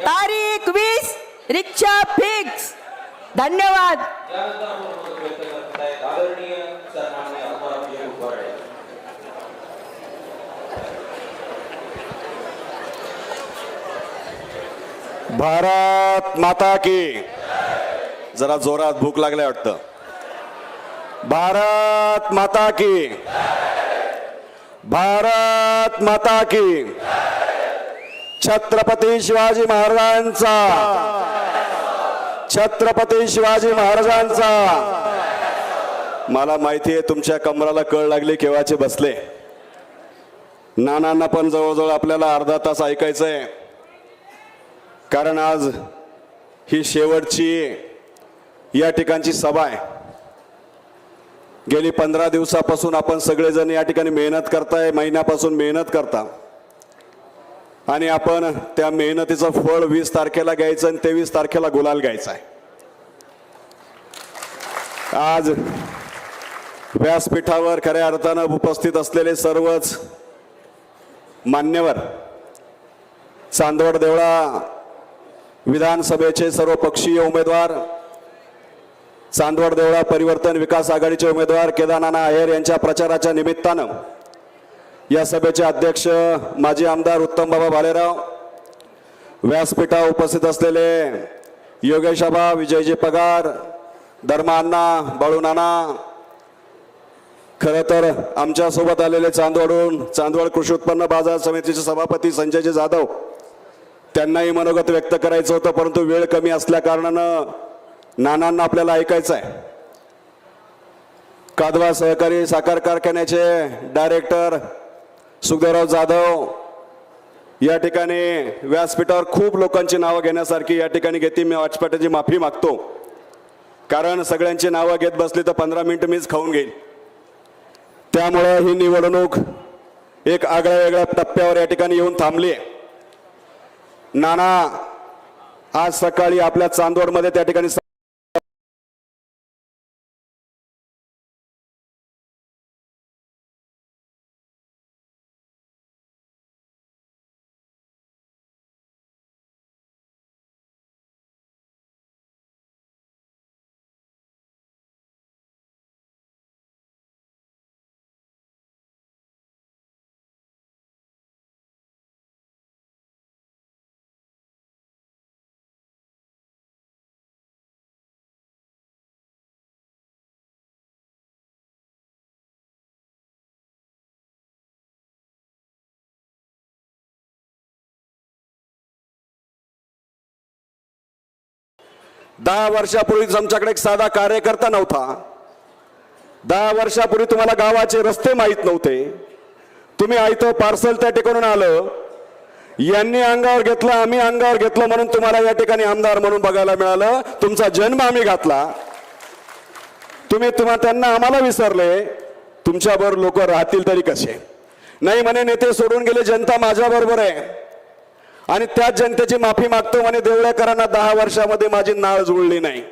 तारीख वीस रिक्षा फिक्स. धन्यवाद. भारत माता की. जरा जोरात भूक लागल्या वाटतं. भारत माता की. भारत माता की. छत्रपती शिवाजी महाराजांचा. छत्रपती शिवाजी महाराजांचा. मला माहिती आहे तुमच्या कमराला कळ लागली केव्हाचे बसले. नानांना पण जवळजवळ आपल्याला अर्धा तास ऐकायचंय. कारण आज ही शेवटची या ठिकाणची सभा आहे. गेली पंधरा दिवसापासून आपण सगळेजण या ठिकाणी मेहनत करताय महिन्यापासून मेहनत करता. आणि आपण त्या मेहनतीचं फळ वीस तारखेला घ्यायचं आणि तेवीस तारखेला गुलाल घ्यायचा आहे. आज व्यासपीठावर खऱ्या अर्थानं उपस्थित असलेले सर्वच मान्यवर चांदवड देवळा विधानसभेचे सर्व पक्षीय उमेदवार चांदवड देवळा परिवर्तन विकास आघाडीचे उमेदवार केदारनाना आहेर यांच्या प्रचाराच्या निमित्तानं या सभेचे अध्यक्ष माजी आमदार उत्तमबाबा भालेराव व्यासपीठा उपस्थित असलेले योगेश आबा विजयजी पगार धर्मा अण्णा बाळू नाना खरं तर आमच्यासोबत आलेले चांदवडून चांदवड कृषी उत्पन्न बाजार समितीचे सभापती संजयजी जाधव त्यांनाही मनोगत व्यक्त करायचं होतं परंतु वेळ कमी असल्या कारणानं नानांना आपल्याला ऐकायचं आहे. कादवा सहकारी साखर कारखान्याचे डायरेक्टर सुखदेवराव जाधव या ठिकाणी व्यासपीठावर खूप लोकांची नावं घेण्यासारखी या ठिकाणी घेते. मी वाचपाटाची माफी मागतो. कारण सगळ्यांची नावं घेत बसली तर पंधरा मिनिटं मीच खाऊन घेईल त्यामुळे ही निवडणूक एक आगळ्या वेगळ्या टप्प्यावर या ठिकाणी येऊन थांबली नाना आज सकाळी आपल्या चांदवडमध्ये त्या ठिकाणी दहा वर्षापूर्वी आमच्याकडे एक साधा कार्यकर्ता नव्हता. दहा वर्षापूर्वी तुम्हाला गावाचे रस्ते माहीत नव्हते. तुम्ही आयतं पार्सल त्या ठिकाणून आलं. यांनी अंगावर घेतलं आम्ही अंगावर घेतलं म्हणून तुम्हाला या ठिकाणी आमदार म्हणून बघायला मिळालं. तुमचा जन्म आम्ही घातला. तुम्ही तुम्हा त्यांना आम्हाला विसरले. तुमच्याबरोबर लोक राहतील तरी कसे? नाही म्हणे नेते सोडून गेले जनता माझ्याबरोबर आहे. आणि त्याच जनतेची माफी मागतो म्हणे देवळेकरांना दहा वर्षामध्ये माझी नाळ जुळली नाही.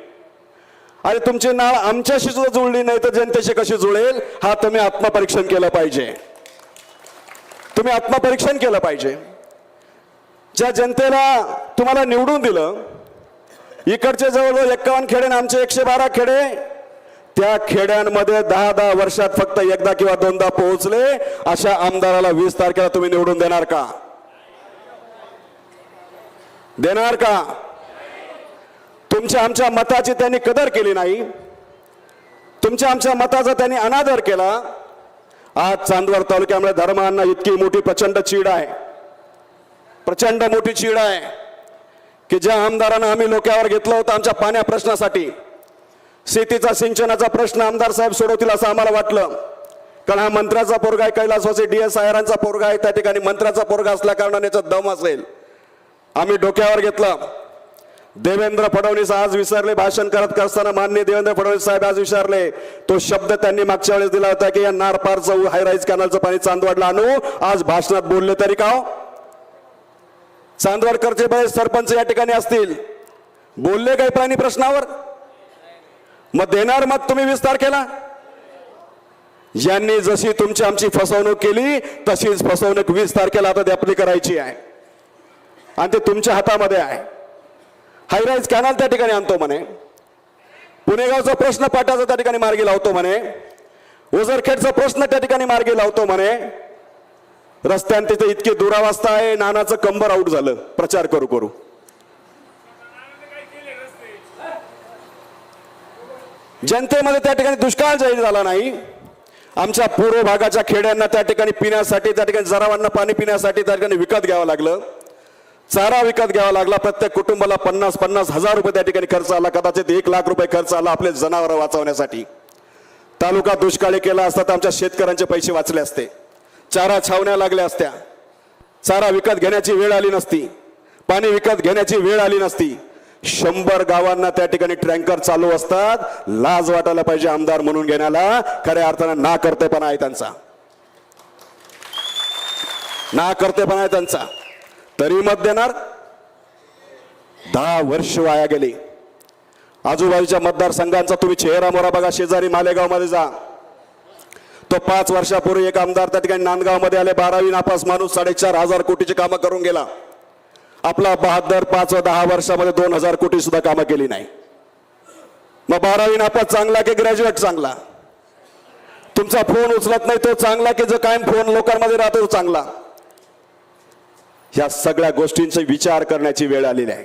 आणि तुमची नाळ आमच्याशी सुद्धा जुळली नाही तर जनतेशी कशी जुळेल? हा तुम्ही आत्मपरीक्षण केलं पाहिजे. तुम्ही आत्मपरीक्षण केलं पाहिजे. ज्या जनतेला तुम्हाला निवडून दिलं इकडचे जवळजवळ एक्कावन्न खेडे आणि आमचे एकशे बारा खेडे त्या खेड्यांमध्ये दहा दहा वर्षात फक्त एकदा किंवा दोनदा पोहोचले अशा आमदाराला वीस तारखेला तुम्ही निवडून देणार का? देणार का? तुमच्या आमच्या मताची त्यांनी कदर केली नाही. तुमच्या आमच्या मताचा त्यांनी अनादर केला. आज चांदवड तालुक्यामुळे धर्मांना इतकी मोठी प्रचंड चीड आहे. प्रचंड मोठी चीड आहे. की ज्या आमदारांना आम्ही लोक्यावर घेतलं होतं आमच्या पाण्या प्रश्नासाठी शेतीचा सिंचनाचा प्रश्न आमदार साहेब सोडवतील असं आम्हाला वाटलं. कारण हा मंत्र्याचा पोरगा आहे कैलासवासी डी एस आयरांचा पोरगा आहे त्या ठिकाणी मंत्र्याचा पोरगा असल्या कारणाने याचा दम असेल. आम्ही डोक्यावर घेतलं. देवेंद्र फडणवीस आज विसरले भाषण करत असताना मान्य देवेंद्र फडणवीस साहेब आज विचारले तो शब्द त्यांनी मागच्या वेळेस दिला होता की या नारपारचं हायराईज कॅनलचं पाणी चांदवडला आणू. आज भाषणात बोलले तरी का हो? चांदवडकरचे बरेच सरपंच या ठिकाणी असतील. बोलले काही पाणी प्रश्नावर? मग देणार मत तुम्ही वीस तारखेला? यांनी जशी तुमची आमची फसवणूक केली तशीच फसवणूक वीस तारखेला आता आपली करायची आहे. आणि ते तुमच्या हातामध्ये आहे. हायराईज कॅनल त्या ठिकाणी आणतो म्हणे. पुणेगावचा प्रश्न पाटाचा त्या ठिकाणी मार्गी लावतो म्हणे. ओझरखेडचा प्रश्न त्या ठिकाणी मार्गी लावतो म्हणे. रस्त्याने तिथे इतकी दुरावस्था आहे नानाचं कंबर आऊट झालं. प्रचार करू करू. जनतेमध्ये त्या ठिकाणी दुष्काळ जाहीर झाला नाही. आमच्या पूर्व भागाच्या खेड्यांना त्या ठिकाणी पिण्यासाठी त्या ठिकाणी जरावांना पाणी पिण्यासाठी त्या ठिकाणी विकत घ्यावं लागलं. चारा विकत घ्यावा लागला प्रत्येक कुटुंबाला पन्नास पन्नास हजार रुपये त्या ठिकाणी खर्च आला कदाचित एक लाख रुपये खर्च आला आपले जनावरं वाचवण्यासाठी. तालुका दुष्काळी केला असता तर आमच्या शेतकऱ्यांचे पैसे वाचले असते. चारा छावण्या लागल्या असत्या. चारा विकत घेण्याची वेळ आली नसती. पाणी विकत घेण्याची वेळ आली नसती. शंभर गावांना त्या ठिकाणी ट्रँकर चालू असतात. लाज वाटायला पाहिजे आमदार म्हणून घेण्याला. खऱ्या अर्थानं ना करतेपणा आहे त्यांचा. ना करतेपणा आहे त्यांचा. तरी मत देणार? दहा वर्ष वाया गेली. आजूबाजूच्या मतदारसंघांचा तुम्ही चेहरा मोरा बघा शेजारी मालेगावमध्ये जा. तो पाच वर्षापूर्वी एक आमदार त्या ठिकाणी नांदगावमध्ये आले बारावी नापास माणूस साडेचार हजार कोटीची कामं करून गेला. आपला बहादर पाच व दहा वर्षामध्ये दोन हजार कोटी सुद्धा कामं केली नाही. मग बारावी नापास चांगला की ग्रॅज्युएट चांगला? तुमचा फोन उचलत नाही तो चांगला की जो कायम फोन लोकांमध्ये राहतो तो चांगला? ह्या सगळ्या गोष्टींचा विचार करण्याची वेळ आलेली आहे.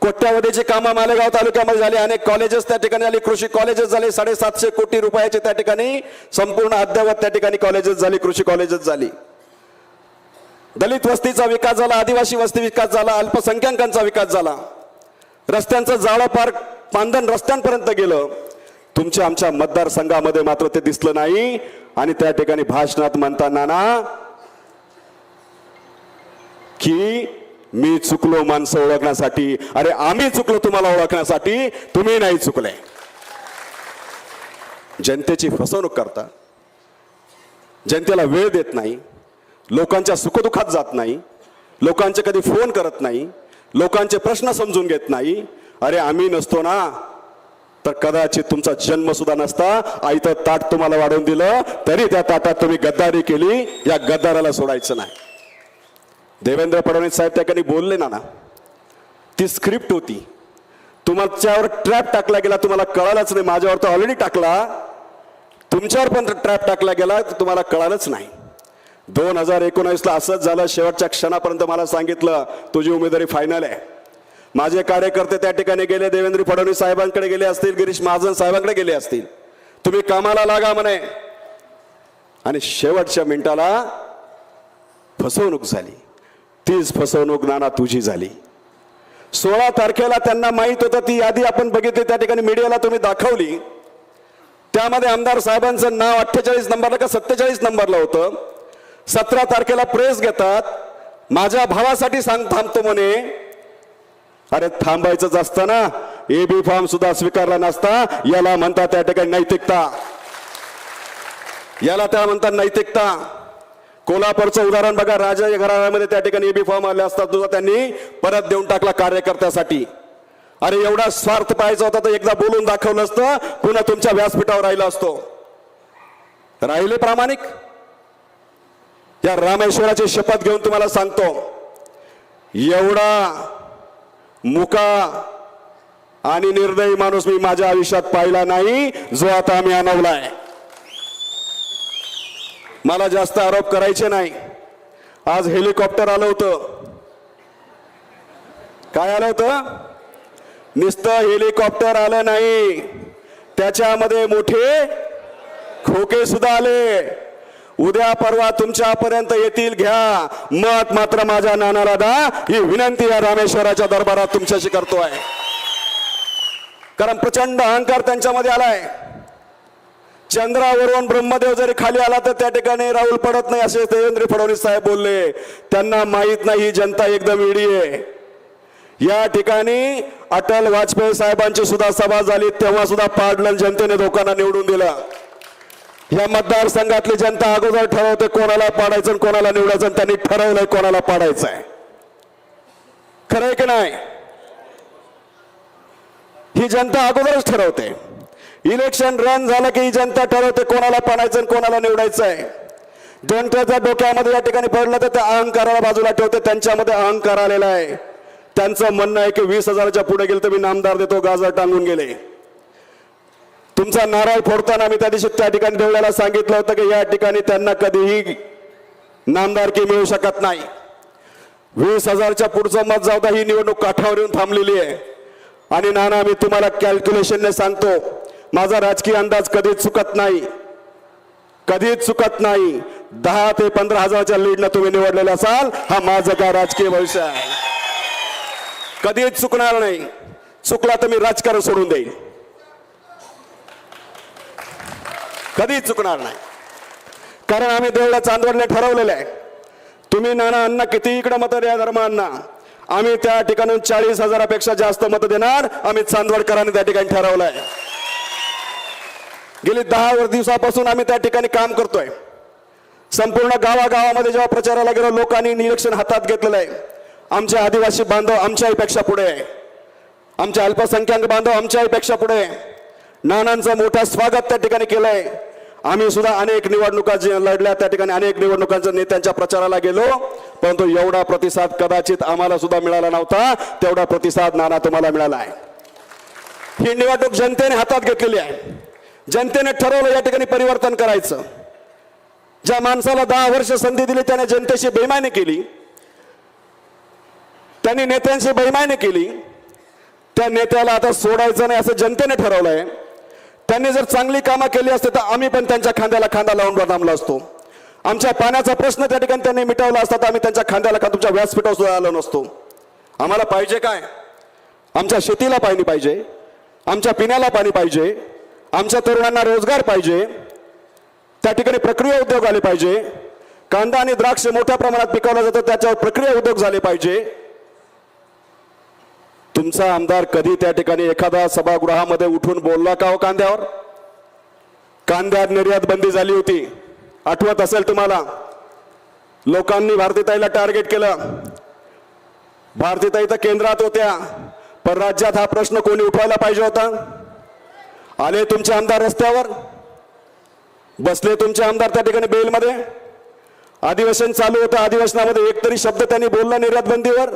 कोट्यावधीची कामं मालेगाव तालुक्यामध्ये झाली. अनेक कॉलेजेस त्या ठिकाणी झाली. कृषी कॉलेजेस झाले. साडेसातशे कोटी रुपयाचे त्या ठिकाणी संपूर्ण अद्ययावत त्या ठिकाणी कॉलेजेस झाली. कृषी कॉलेजेस झाली. दलित वस्तीचा विकास झाला. आदिवासी वस्ती विकास झाला. अल्पसंख्याकांचा विकास झाला. रस्त्यांचं जाळं पार पांधन रस्त्यांपर्यंत गेलं. तुमच्या आमच्या मतदारसंघामध्ये मात्र ते दिसलं नाही. आणि त्या ठिकाणी भाषणात म्हणताना ना की मी चुकलो माणसं ओळखण्यासाठी. अरे आम्ही चुकलो तुम्हाला ओळखण्यासाठी तुम्ही नाही चुकले. जनतेची फसवणूक करता. जनतेला वेळ देत नाही. लोकांच्या सुखदुःखात जात नाही. लोकांचे कधी फोन करत नाही. लोकांचे प्रश्न समजून घेत नाही. अरे आम्ही नसतो ना. तर कदाचित तुमचा जन्म सुद्धा नसता. आईचं ताट तुम्हाला वाढवून दिलं तरी त्या ताटात तुम्ही गद्दारी केली. या गद्दाराला सोडायचं नाही. देवेंद्र फडणवीस साहेब त्या ठिकाणी बोलले ना ना ती स्क्रिप्ट होती. तुमच्यावर ट्रॅप टाकला गेला तुम्हाला कळालंच नाही. माझ्यावर तर ऑलरेडी टाकला. तुमच्यावर पण ट्रॅप टाकला गेला तर तुम्हाला कळालंच नाही. दोन हजार एकोणावीसला असंच झालं. शेवटच्या क्षणापर्यंत मला सांगितलं तुझी उमेदवारी फायनल आहे. माझे कार्यकर्ते त्या ठिकाणी गेले देवेंद्र फडणवीस साहेबांकडे गेले असतील गिरीश महाजन साहेबांकडे गेले असतील. तुम्ही कामाला लागा म्हणे. आणि शेवटच्या मिनिटाला फसवणूक झाली. तीच फसवणूक नाना तुझी झाली. सोळा तारखेला त्यांना माहीत होतं ती यादी आपण बघितली त्या ठिकाणी मीडियाला तुम्ही दाखवली. त्यामध्ये आमदार साहेबांचं नाव अठ्ठेचाळीस नंबरला का सत्तेचाळीस नंबरला होतं. सतरा तारखेला प्रेस घेतात. माझ्या भावासाठी सांग थांबतो म्हणे. अरे थांबायचंच असतं ना. ए बी फॉर्म सुद्धा स्वीकारला नसता. याला म्हणतात त्या ठिकाणी नैतिकता. याला त्या म्हणतात नैतिकता. कोल्हापूरचं उदाहरण बघा. राजा घराण्यामध्ये त्या ठिकाणी एबी फॉर्म आले असतात. तुझा त्यांनी परत देऊन टाकला कार्यकर्त्यासाठी. अरे एवढा स्वार्थ पाहायचा होता तर एकदा बोलून दाखवलं असतं पुन्हा तुमच्या व्यासपीठावर राहिला असतो. राहिले प्रामाणिक? या रामेश्वराची शपथ घेऊन तुम्हाला सांगतो. एवढा मुका आणि निर्दयी माणूस मी माझ्या आयुष्यात पाहिला नाही जो आता आम्ही अनवलाय. मला जास्त आरोप करायचे नाही. आज हेलिकॉप्टर आलं होतं. काय आलं होतं? नुसतं हेलिकॉप्टर आलं नाही. त्याच्यामध्ये मोठे खोके सुद्धा आले. उद्या परवा तुमच्यापर्यंत येतील घ्या. मत मात्र माझ्या नानाला दा ही विनंती या रामेश्वराच्या दरबारात तुमच्याशी करतो आहे कारण प्रचंड अहंकार त्यांच्यामध्ये आलाय. चंद्रावरून ब्रह्मदेव जरी खाली आला तर त्या ठिकाणी राहुल पडत नाही असे देवेंद्र फडणवीस साहेब बोलले. त्यांना माहीत नाही ही जनता एकदम इडी आहे. या ठिकाणी अटल वाजपेयी साहेबांची सुद्धा सभा झाली तेव्हा सुद्धा पाडलं जनतेने लोकांना निवडून दिलं. या मतदारसंघातली जनता अगोदर ठरवते कोणाला पाडायचं आणि कोणाला निवडायचं त्यांनी ठरवलंय कोणाला पाडायचं आहे खरंय की नाही? ही जनता अगोदरच ठरवते. इलेक्शन रन झालं की ही जनता ठरवते कोणाला पाडायचं आणि कोणाला निवडायचं आहे जनतेच्या डोक्यामध्ये या ठिकाणी पडलं तर त्या अहंकाराला बाजूला ठेवते त्यांच्यामध्ये अहंकार आलेला आहे. त्यांचं म्हणणं आहे की वीस हजाराच्या पुढे गेलं तर मी नामदार देतो गाजर टांगून गेले. तुमचा नारळ फोडताना मी त्या दिवशी त्या ठिकाणी ठेवण्याला सांगितलं होतं की या ठिकाणी त्यांना कधीही नामदारकी मिळू शकत नाही. वीस हजारच्या पुढचं मत जाऊ ही निवडणूक काठावर येऊन थांबलेली आहे. आणि नाना मी तुम्हाला कॅल्क्युलेशनने सांगतो माझा राजकीय अंदाज कधीच चुकत नाही. कधीच चुकत नाही. दहा ते पंधरा हजाराच्या लीडनं तुम्ही निवडलेले असाल हा माझं काय राजकीय भविष्य आहे. कधीच चुकणार नाही. चुकला तर मी राजकारण सोडून देईल कधीच चुकणार नाही. कारण आम्ही देवळा चांदवडने ठरवलेलं आहे. तुम्ही नाना अण्णा किती इकडं मतं द्या धर्मांना आम्ही त्या ठिकाणून चाळीस हजारापेक्षा जास्त मतं देणार. आम्ही चांदवडकरांनी त्या ठिकाणी ठरवलं आहे गेली दहा दिवसापासून आम्ही त्या ठिकाणी काम करतोय. संपूर्ण गावागावामध्ये जेव्हा प्रचाराला गेलो लोकांनी निरीक्षण हातात घेतलेलं आहे. आमचे आदिवासी बांधव आमच्याहीपेक्षा पुढे आहे. आमचे अल्पसंख्याक बांधव आमच्याहीपेक्षा पुढे आहे. नानांचं मोठा स्वागत त्या ठिकाणी केलंय आम्ही सुद्धा अनेक निवडणुका लढल्या त्या ठिकाणी अनेक निवडणुकांच्या नेत्यांच्या प्रचाराला गेलो. परंतु एवढा प्रतिसाद कदाचित आम्हाला सुद्धा मिळाला नव्हता. तेवढा प्रतिसाद नाना तुम्हाला मिळाला आहे. ही निवडणूक जनतेने हातात घेतलेली आहे. जनतेने ठरवलं या ठिकाणी परिवर्तन करायचं. ज्या माणसाला दहा वर्ष संधी दिली त्याने जनतेशी बेमानी केली. त्यांनी नेत्यांशी बेमानी केली. त्या नेत्याला आता सोडायचं नाही असं जनतेने ठरवलंय. त्यांनी जर चांगली कामं केली असते तर आम्ही पण त्यांच्या खांद्याला खांदा लावून थांबलो असतो. आमच्या पाण्याचा प्रश्न त्या ठिकाणी त्यांनी मिटवला असता तर आम्ही त्यांच्या खांद्याला का तुमच्या व्यासपीठावर सुद्धा आलो नसतो. आम्हाला पाहिजे काय? आमच्या शेतीला पाणी पाहिजे. आमच्या पिण्याला पाणी पाहिजे. आमच्या तरुणांना रोजगार पाहिजे त्या ठिकाणी प्रक्रिया उद्योग आले पाहिजे कांदा आणि द्राक्ष मोठ्या प्रमाणात पिकवला जातं त्याच्यावर प्रक्रिया उद्योग झाले पाहिजे. तुमचा आमदार कधी त्या ठिकाणी एखादा सभागृहामध्ये उठून बोलला का हो कांद्यावर? कांद्यात निर्यात बंदी झाली होती. आठवत असेल तुम्हाला? लोकांनी भारतीताईला टार्गेट केलं. भारतीताई तर केंद्रात होत्या पण राज्यात हा प्रश्न कोणी उठवायला पाहिजे होता? आले तुमचे आमदार रस्त्यावर. बसले तुमचे आमदार त्या ठिकाणी बेलमध्ये. अधिवेशन चालू होतं. अधिवेशनामध्ये एक तरी शब्द त्यांनी बोलला निर्यात बंदीवर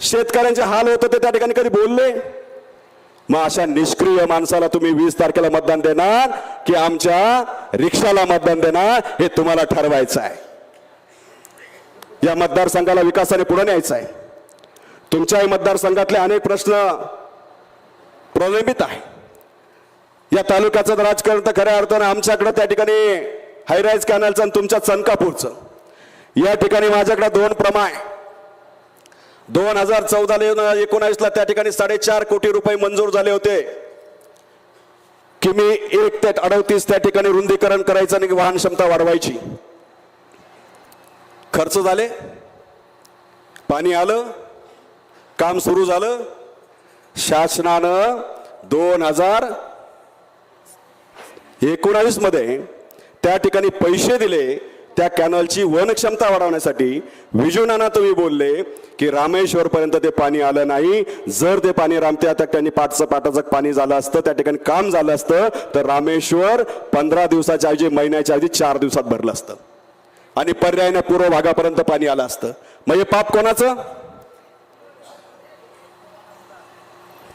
शेतकऱ्यांचे हाल होत ते त्या ठिकाणी कधी बोलले? मग अशा निष्क्रिय माणसाला तुम्ही वीस तारखेला मतदान देणार की आमच्या रिक्षाला मतदान देणार हे तुम्हाला ठरवायचं आहे. या मतदारसंघाला विकासाने पुढे न्यायचं आहे. तुमच्याही मतदारसंघातले अनेक प्रश्न प्रलंबित आहे. या तालुक्याचं राजकारण तर खऱ्या अर्थानं आमच्याकडं त्या ठिकाणी हायराईज कॅनलचं आणि तुमच्या चनकापूरचं या ठिकाणी माझ्याकडे दोन प्रमाय दोन हजार चौदा एकोणावीसला त्या ठिकाणी साडेचार कोटी रुपये मंजूर झाले होते. की मी एक ते अडतीस त्या ठिकाणी रुंदीकरण करायचं आणि वाहन क्षमता वाढवायची. खर्च झाले. पाणी आलं. काम सुरू झालं. शासनानं दोन हजार एकोणावीसमध्ये त्या ठिकाणी पैसे दिले त्या कॅनलची वन क्षमता वाढवण्यासाठी. विजुनाना तुम्ही बोलले की रामेश्वरपर्यंत ते पाणी आलं नाही. जर ते पाणी रामत्या त्या ठिकाणी पाठचं पाटाचं पाणी झालं असतं त्या ठिकाणी काम झालं असतं तर रामेश्वर पंधरा दिवसाच्या ऐवजी महिन्याच्या ऐवजी चार दिवसात भरलं असतं. आणि पर्यायाने पूर्व भागापर्यंत पाणी आलं असतं. म्हणजे पाप कोणाचं?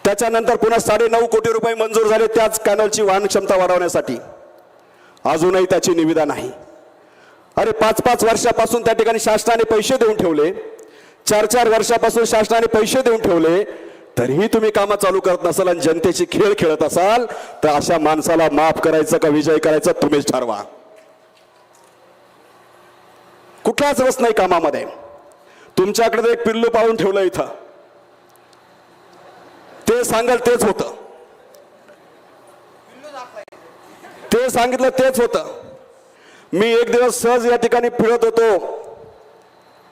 त्याच्यानंतर पुन्हा साडे नऊ कोटी रुपये मंजूर झाले त्याच कॅनलची वाहन क्षमता वाढवण्यासाठी. अजूनही त्याची निविदा नाही. अरे पाच पाच वर्षापासून त्या ठिकाणी शासनाने पैसे देऊन ठेवले. चार चार वर्षापासून शासनाने पैसे देऊन ठेवले. तरीही तुम्ही कामं चालू करत नसाल आणि जनतेची खेळ खेळत असाल तर अशा माणसाला माफ करायचं का विजय करायचा तुम्हीच ठरवा. कुठलाच रस नाही कामामध्ये. तुमच्याकडे एक पिल्लू पाळून ठेवलं इथं. ते सांगाल तेच होतं. ते सांगितलं तेच होतं. मी एक दिवस सहज या ठिकाणी फिरत होतो.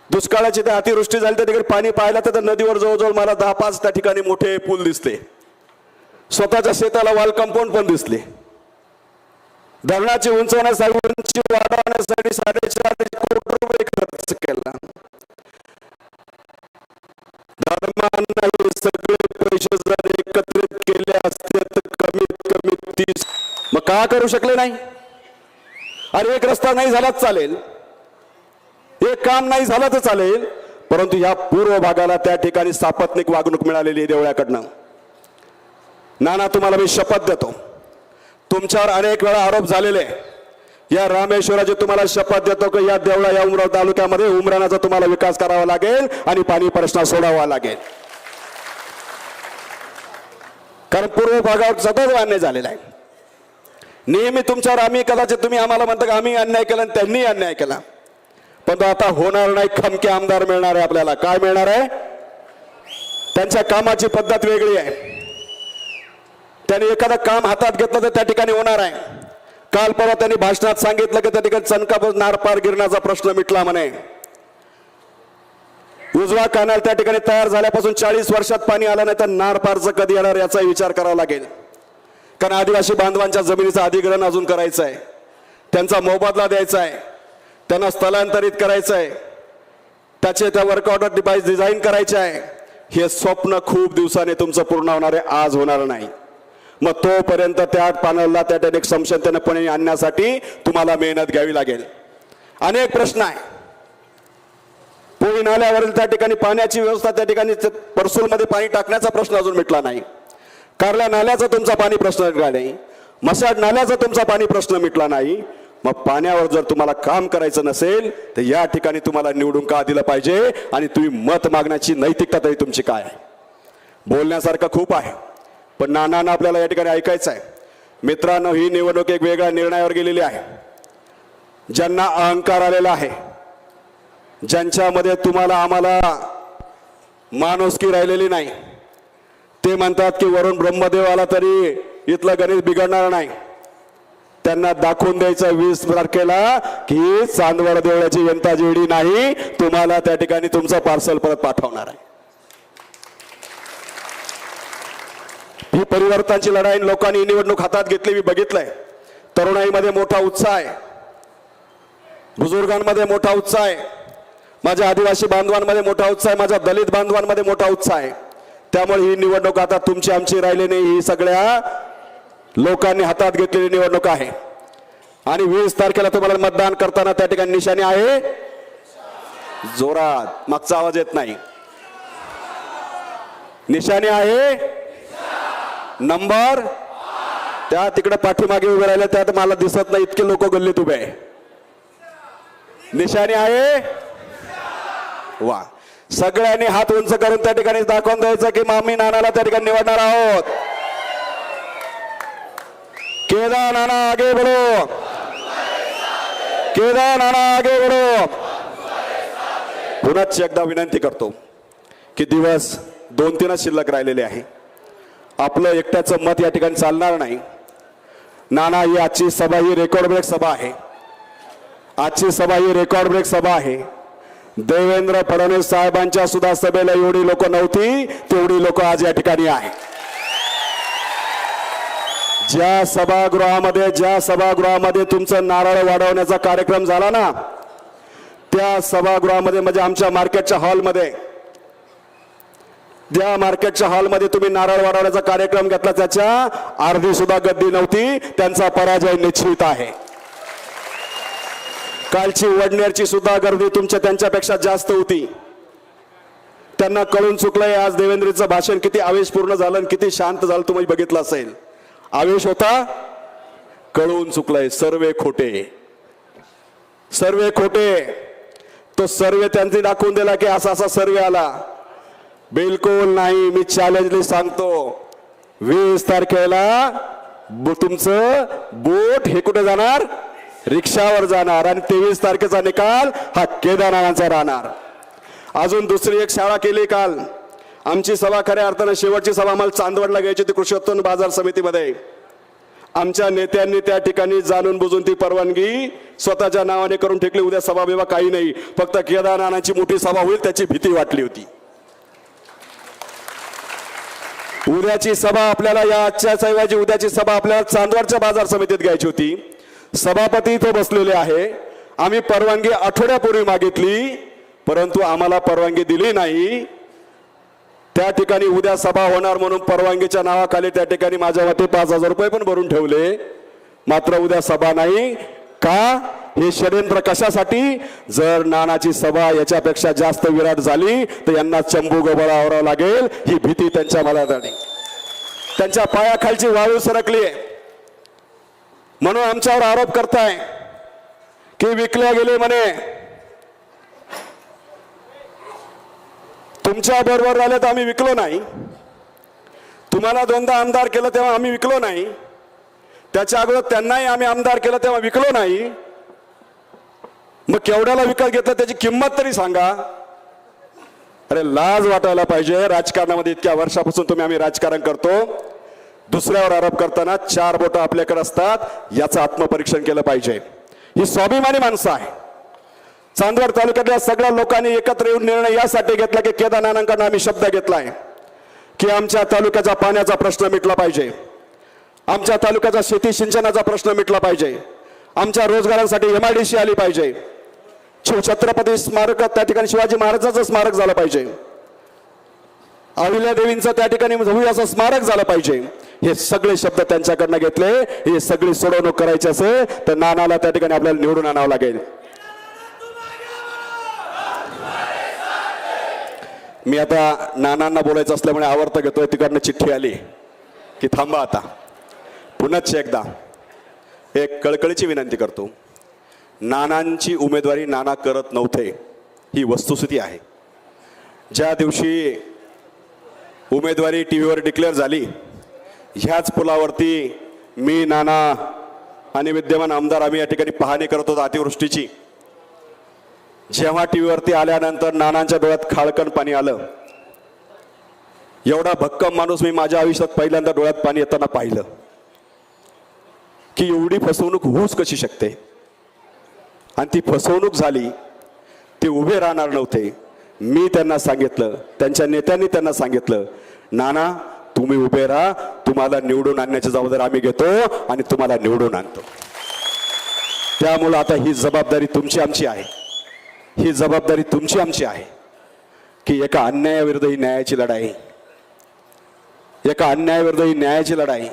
दुष्काळाची त्या अतिवृष्टी झाली त्या ठिकाणी पाणी पाहिलं तर नदीवर जवळजवळ मला दहा पाच त्या ठिकाणी मोठे पूल दिसले. स्वतःच्या शेताला वाल कंपाऊंड पण दिसले. धरणाची उंचवण्यासाठी उंची वाढवण्यासाठी साडेचार कोटी रुपये खर्च केला. धर्मांना का करू शकले नाही? अरे एक रस्ता नाही झालाच चालेल. एक काम नाही झालं तर चालेल परंतु या पूर्व भागाला त्या ठिकाणी सापत्निक वागणूक मिळालेली आहे देवळ्याकडनं नाना तुम्हाला मी शपथ देतो. तुमच्यावर अनेक वेळा आरोप झालेले या रामेश्वराची तुम्हाला शपथ देतो की या देवळा या उमराव तालुक्यामध्ये उमराणाचा तुम्हाला विकास करावा लागेल आणि पाणी प्रश्न सोडावा लागेल. कारण पूर्व भागावर सतत अन्याय झालेला आहे. नेहमी तुमच्यावर आम्ही कदाचित तुम्ही आम्हाला म्हणता की आम्ही अन्याय केला आणि त्यांनी अन्याय केला. पण तो आता होणार नाही खमके आमदार मिळणार आहे आपल्याला. काय मिळणार आहे? त्यांच्या कामाची पद्धत वेगळी आहे. त्यांनी एखादं काम हातात घेतलं तर त्या ठिकाणी होणार आहे. काल परवा त्यांनी भाषणात सांगितलं की त्या ठिकाणी चणकापूर नारपार गिरण्याचा प्रश्न मिटला म्हणे. उजवा कॅनल त्या ठिकाणी तयार झाल्यापासून चाळीस वर्षात पाणी आलं नाही तर नारपारचं कधी येणार याचा विचार करावा लागेल. कारण आदिवासी बांधवांच्या जमिनीचं अधिग्रहण अजून करायचं आहे. त्यांचा मोबदला द्यायचा आहे. त्यांना स्थलांतरित करायचं आहे. त्याचे त्या वर्कआउट डिवाइस डिझाईन करायचे आहे. हे स्वप्न खूप दिवसाने तुमचं पूर्ण होणार आहे. आज होणार नाही. मग तोपर्यंत त्या पॅनलला त्या ठिकाणी समशनतेनपणे आणण्यासाठी तुम्हाला मेहनत घ्यावी लागेल. अनेक प्रश्न आहे. पोळी नाल्यावरील त्या ठिकाणी पाण्याची व्यवस्था त्या ठिकाणी परसूलमध्ये पाणी टाकण्याचा प्रश्न अजून मिटला नाही. कारल्या नाल्याचा तुमचा पाणी प्रश्न मिटला नाही. मसाड नाल्याचा तुमचा पाणी प्रश्न मिटला नाही. मग पाण्यावर जर तुम्हाला काम करायचं नसेल तर या ठिकाणी तुम्हाला निवडून का दिलं पाहिजे आणि तुम्ही मत मागण्याची नैतिकता तरी तुमची काय आहे? बोलण्यासारखं खूप आहे. पण नानांना आपल्याला या ठिकाणी ऐकायचं आहे मित्रांनो ही निवडणूक एक वेगळ्या निर्णयावर गेलेली आहे. ज्यांना अहंकार आलेला आहे ज्यांच्यामध्ये तुम्हाला आम्हाला माणुसकी राहिलेली नाही ते म्हणतात की वरून ब्रह्मदेव आला तरी इथलं गणित बिघडणार नाही. त्यांना दाखवून द्यायचं वीस तारखेला की चांदवड देवळाची यंता जेवढी नाही तुम्हाला त्या ठिकाणी तुमचं पार्सल परत पाठवणार आहे. ही परिवर्तनाची लढाई लोकांनी निवडणूक हातात घेतली मी बघितलंय. तरुणाईमध्ये मोठा उत्साह आहे. बुजुर्गांमध्ये मोठा उत्साह आहे. माझ्या आदिवासी बांधवांमध्ये मोठा उत्साह आहे. माझ्या दलित बांधवांमध्ये मोठा उत्साह आहे. त्यामुळे ही निवडणूक आता तुमची आमची राहिली नाही. ही सगळ्या लोकांनी हातात घेतलेली निवडणूक आहे. आणि वीस तारखेला तुम्हाला मतदान करताना त्या ठिकाणी निशाणी आहे. जोरात. मागचा आवाज येत नाही. निशाणी आहे. नंबर. त्या तिकडे पाठीमागे उभे राहिले. त्यात मला दिसत नाही. इतके लोक गल्लीत उभे आहे. निशाणी आहे. वा. सगळ्यांनी हात उंच करून त्या ठिकाणी दाखवून द्यायचं की मामी नानाला त्या ठिकाणी निवडणार आहोत. केदा नाना आगे बढो. केदा नाना आगे बडो पुन्हाच एकदा विनंती करतो की दिवस दोन तीनच शिल्लक राहिलेले आहे. आपलं एकट्याचं मत या ठिकाणी चालणार नाही. नाना ही आजची सभा ही रेकॉर्ड ब्रेक सभा आहे. आजची सभा ही रेकॉर्ड ब्रेक सभा आहे. देवेंद्र फडणवीस साहेबांच्या सुद्धा सभेला एवढी लोक नव्हती तेवढी लोक आज या ठिकाणी आहे ज्या सभागृहामध्ये ज्या सभागृहामध्ये तुमचं नारळ वाढवण्याचा कार्यक्रम झाला ना त्या सभागृहामध्ये म्हणजे आमच्या मार्केटच्या हॉलमध्ये ज्या मार्केटच्या हॉलमध्ये तुम्ही नारळ वाढवण्याचा कार्यक्रम घेतला त्याच्या अर्धी सुद्धा गद्दी नव्हती त्यांचा पराजय निश्चित आहे. कालची वडनेरची सुद्धा गर्दी तुमच्या त्यांच्यापेक्षा जास्त होती. त्यांना कळून चुकलंय आज देवेंद्रचं भाषण किती आवेशपूर्ण झालं आणि किती शांत झालं तुम्ही बघितलं असेल. आवेश होता कळून चुकलंय सर्वे खोटे. सर्वे खोटे. तो सर्वे त्यांनी दाखवून दिला की असा असा सर्वे आला. बिलकुल नाही मी चॅलेंजली सांगतो. वीस तारखेला ब- तुमचं बोट हे कुठे जाणार? रिक्षावर जाणार आणि तेवीस तारखेचा निकाल हा केदारनाथांचा राहणार. अजून दुसरी एक शाळा केली काल. आमची सभा खऱ्या अर्थानं शेवटची सभा आम्हाला चांदवडला घ्यायची होती कृषी उत्पन्न बाजार समितीमध्ये. आमच्या नेत्यांनी त्या ठिकाणी जाणून बुजून ती परवानगी स्वतःच्या नावाने करून ठेकली. उद्या सभा बिवा काही नाही. फक्त केदारनाथांची मोठी सभा होईल त्याची भीती वाटली होती. उद्याची सभा आपल्याला या आजच्याच ऐवजी उद्याची सभा आपल्याला चांदवडच्या बाजार समितीत घ्यायची होती. सभापती इथे बसलेले आहे. आम्ही परवानगी आठवड्यापूर्वी मागितली परंतु आम्हाला परवानगी दिली नाही. त्या ठिकाणी उद्या सभा होणार म्हणून परवानगीच्या नावाखाली त्या ठिकाणी माझ्या मते पाच हजार रुपये पण भरून ठेवले. मात्र उद्या सभा नाही. का? हे षडयंत्र कशासाठी? जर नानाची सभा याच्यापेक्षा जास्त विराट झाली तर यांना चंबू गोबळावरावं लागेल. ही भीती त्यांच्या मनात आली त्यांच्या पायाखालची वाळू सरकली आहे म्हणून आमच्यावर आरोप करताय की विकल्या गेले म्हणे. तुमच्या बरोबर राहिले तर आम्ही विकलो नाही. तुम्हाला दोनदा आमदार केलं तेव्हा आम्ही विकलो नाही. त्याच्या अगोदर त्यांनाही आम्ही आमदार केलं तेव्हा विकलो नाही. मग केवढ्याला विकत घेतलं त्याची किंमत तरी सांगा. अरे लाज वाटायला पाहिजे राजकारणामध्ये इतक्या वर्षापासून तुम्ही आम्ही राजकारण करतो. दुसऱ्यावर आरोप करताना चार बोटं आपल्याकडे असतात याचं आत्मपरीक्षण केलं पाहिजे. ही स्वाभिमानी माणसं आहे. चांदवड तालुक्यातल्या सगळ्या लोकांनी एकत्र येऊन निर्णय यासाठी घेतला की केदारनाथांकडून आम्ही शब्द घेतलाय. की आमच्या तालुक्याचा पाण्याचा प्रश्न मिटला पाहिजे. आमच्या तालुक्याचा शेती सिंचनाचा प्रश्न मिटला पाहिजे. आमच्या रोजगारांसाठी एमआयडीसी आली पाहिजे. शिव छत्रपती स्मारक त्या ठिकाणी शिवाजी महाराजांचं स्मारक झालं पाहिजे. अहिल्या देवींचं त्या ठिकाणी होईल असं स्मारक झालं पाहिजे. हे सगळे शब्द त्यांच्याकडनं घेतले. हे सगळी सोडवणूक करायची असेल तर नानाला त्या ठिकाणी आपल्याला निवडून आणावं लागेल. मी आता नानांना बोलायचं असल्यामुळे आवर्त घेतोय तिकडनं चिठ्ठी आली. की थांबा आता. पुन्हाच एकदा एक कळकळीची विनंती करतो. नानांची उमेदवारी नाना करत नव्हते. ही वस्तुस्थिती आहे. ज्या दिवशी उमेदवारी टी व्हीवर डिक्लेअर झाली. ह्याच पुलावरती मी नाना आणि विद्यमान आमदार आम्ही या ठिकाणी पाहणी करत होतो अतिवृष्टीची. जेव्हा टी व्हीवरती आल्यानंतर नानांच्या डोळ्यात खाळकण पाणी आलं. एवढा भक्कम माणूस मी माझ्या आयुष्यात पहिल्यांदा डोळ्यात पाणी येताना पाहिलं. की एवढी फसवणूक होऊच कशी शकते? आणि ती फसवणूक झाली ते उभे राहणार नव्हते. मी त्यांना सांगितलं त्यांच्या नेत्यांनी त्यांना सांगितलं नाना तुम्ही उभे राहा तुम्हाला निवडून आणण्याची जबाबदारी आम्ही घेतो आणि तुम्हाला निवडून आणतो. त्यामुळं आता ही जबाबदारी तुमची आमची आहे. ही जबाबदारी तुमची आमची आहे की एका अन्यायाविरुद्ध ही न्यायाची लढाई एका अन्यायाविरुद्ध ही न्यायाची लढाई